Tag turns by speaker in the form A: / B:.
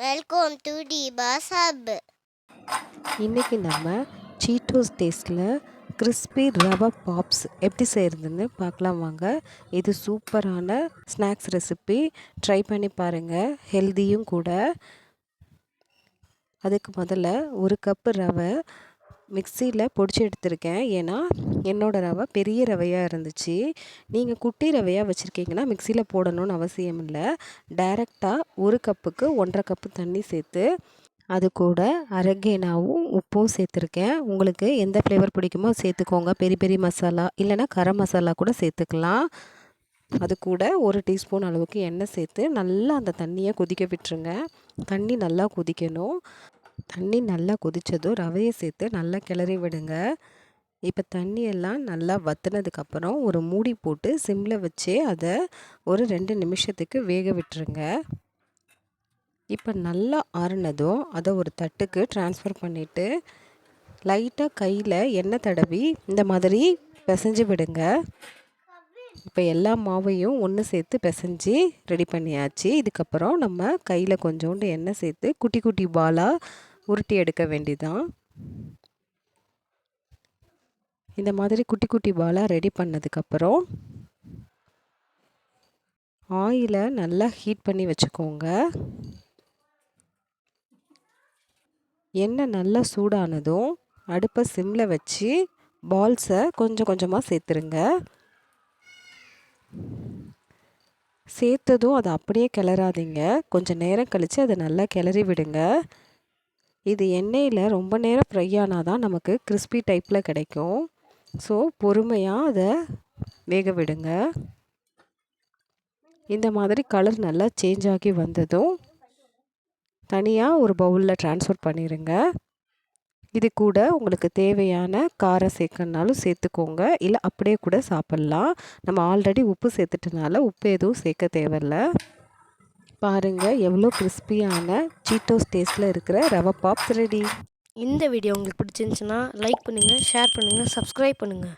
A: Welcome to டிபாஸ் hub
B: இன்றைக்கி நம்ம Cheetos டேஸ்ட்டில் கிறிஸ்பி ரவா பாப்ஸ் எப்படி செய்கிறதுன்னு பார்க்கலாம் வாங்க. இது சூப்பரான ஸ்நாக்ஸ் ரெசிபி ட்ரை பண்ணி பாருங்கள் ஹெல்தியும் கூட. அதுக்கு முதல்ல ஒரு கப்பு ரவை மிக்சியில் பொடிச்சு எடுத்திருக்கேன். ஏன்னா என்னோடய ரவை பெரிய ரவையாக இருந்துச்சு. நீங்கள் குட்டி ரவையாக வச்சுருக்கீங்கன்னா மிக்சியில் போடணும்னு அவசியம் இல்லை. டைரெக்டாக ஒரு கப்புக்கு ஒன்றரை கப்பு தண்ணி சேர்த்து அது கூட அரகேனாவும் உப்பும் சேர்த்துருக்கேன். உங்களுக்கு எந்த ஃப்ளேவர் பிடிக்குமோ சேர்த்துக்கோங்க. பெரிய பெரிய மசாலா இல்லைனா கரம் மசாலா கூட சேர்த்துக்கலாம். அது கூட ஒரு டீஸ்பூன் அளவுக்கு எண்ணெய் சேர்த்து நல்லா அந்த தண்ணியை கொதிக்க விட்டுருங்க. தண்ணி நல்லா கொதிக்கணும். தண்ணி நல்லா கொதித்ததும் ரவையை சேர்த்து நல்லா கிளறி விடுங்க. இப்போ தண்ணியெல்லாம் நல்லா வத்தினதுக்கப்புறம் ஒரு மூடி போட்டு சிம்மில் வச்சு அதை ஒரு ரெண்டு நிமிஷத்துக்கு வேக விட்டுருங்க. இப்போ நல்லா ஆறுனதும் அதை ஒரு தட்டுக்கு ட்ரான்ஸ்ஃபர் பண்ணிவிட்டு லைட்டாக கையில் எண்ணெய் தடவி இந்த மாதிரி பிசைஞ்சு விடுங்க. இப்போ எல்லா மாவையும் ஒன்று சேர்த்து பிசைஞ்சு ரெடி பண்ணியாச்சு. இதுக்கப்புறம் நம்ம கையில் கொஞ்சோண்டு எண்ணெய் சேர்த்து குட்டி குட்டி பாலாக உருட்டி எடுக்க வேண்டிதான். இந்த மாதிரி குட்டி குட்டி பாலாக ரெடி பண்ணதுக்கப்புறம் ஆயிலை நல்லா ஹீட் பண்ணி வச்சுக்கோங்க. எண்ணெய் நல்லா சூடானதும் அடுப்பை சிம்மில் வச்சு பால்ஸை கொஞ்சம் கொஞ்சமாக சேர்த்துருங்க. சேர்த்ததும் அதை அப்படியே கிளறாதீங்க. கொஞ்சம் நேரம் கழித்து அதை நல்லா கிளறி விடுங்க. இது எண்ணெயில் ரொம்ப நேரம் ஃப்ரை ஆனால் தான் நமக்கு கிறிஸ்பி டைப்பில் கிடைக்கும். ஸோ பொறுமையாக அதை வேக விடுங்க. இந்த மாதிரி கலர் நல்லா சேஞ்ச் ஆகி வந்ததும் தனியாக ஒரு பவுலில் ட்ரான்ஸ்ஃபர் பண்ணிடுங்க இது கூட உங்களுக்கு தேவையான காரம் சேர்க்கணுனாலும் சேர்த்துக்கோங்க. இல்லை அப்படியே கூட சாப்பிட்லாம். நம்ம ஆல்ரெடி உப்பு சேர்த்துட்டனால உப்பு எதுவும் சேர்க்க தேவையில்லை. பாருங்கள் எவ்வளோ கிறிஸ்பியான சீட்டோஸ் டேஸ்ட்டில் இருக்கிற ரவை பாப்ஸ் ரெடி
C: இந்த வீடியோ உங்களுக்கு பிடிச்சிருந்துச்சுன்னா லைக் பண்ணுங்கள் ஷேர் பண்ணுங்கள் சப்ஸ்கிரைப் பண்ணுங்கள்